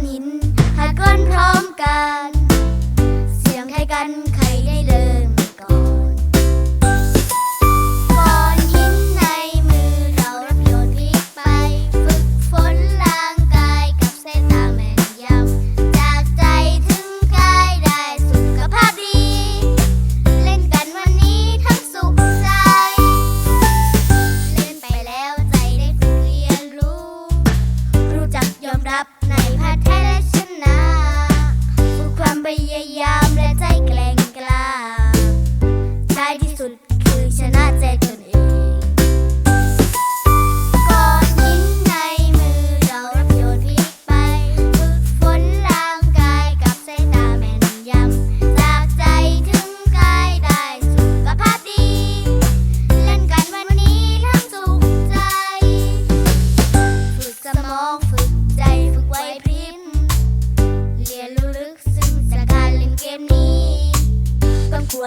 กัน เสียงใครกันใครได้เริ่มก่อนก่อนหินในมือเรารับโยนพลิกไป ฝึกฝนร่างกายกับเสายตาแม่นยำจากใจถึงกายได้สุขภาพดี เล่นกันวันนี้ทั้งสุขใจ เล่นไปแล้วใจได้ฝึกเรียนรู้ รู้จักยอมรับใน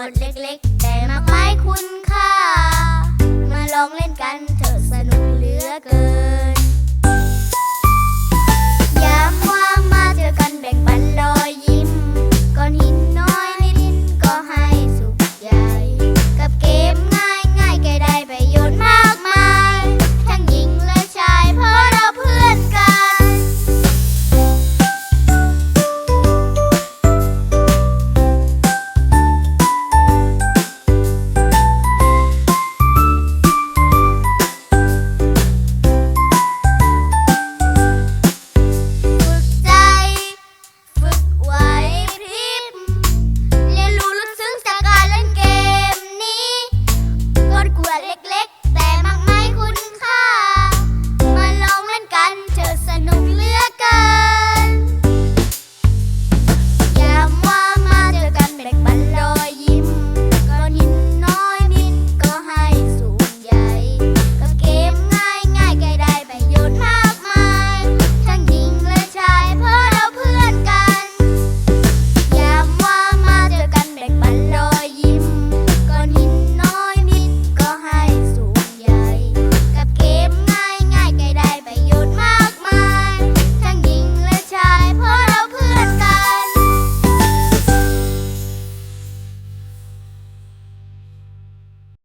ดเล็กๆ แต่มากมายคุณ